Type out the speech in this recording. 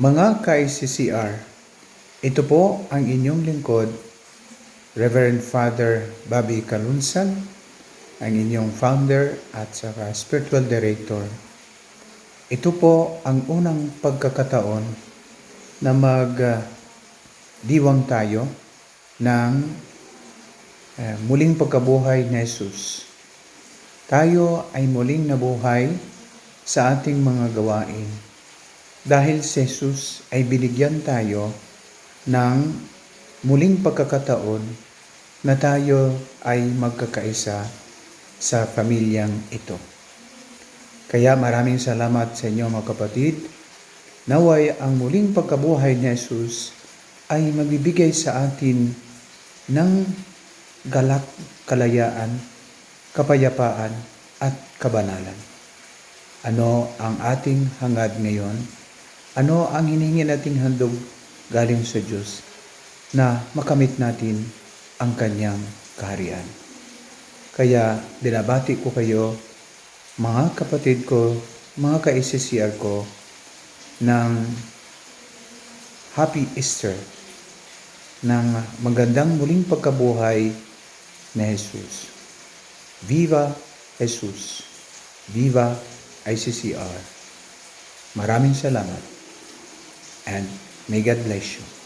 Mga ka-ICCR, ito po ang inyong lingkod, Reverend Father Bobby Kalunsan, ang inyong founder at saka spiritual director. Ito po ang unang pagkakataon na mag ah, diwang tayo ng eh, muling pagkabuhay ni Jesus. Tayo ay muling nabuhay sa ating mga gawain dahil si Jesus ay binigyan tayo ng muling pagkakataon na tayo ay magkakaisa sa pamilyang ito. Kaya maraming salamat sa inyo mga kapatid. Naway ang muling pagkabuhay ni Jesus ay magbibigay sa atin ng galak, kalayaan, kapayapaan at kabanalan. Ano ang ating hangad ngayon? Ano ang hinihingi nating handog galing sa Diyos na makamit natin ang kanyang kaharian? Kaya binabati ko kayo, mga kapatid ko, mga ka-SCR ko, ng Happy Easter, ng magandang muling pagkabuhay ni Jesus. Viva Jesus! Viva ICCR! Maraming salamat and may God bless you.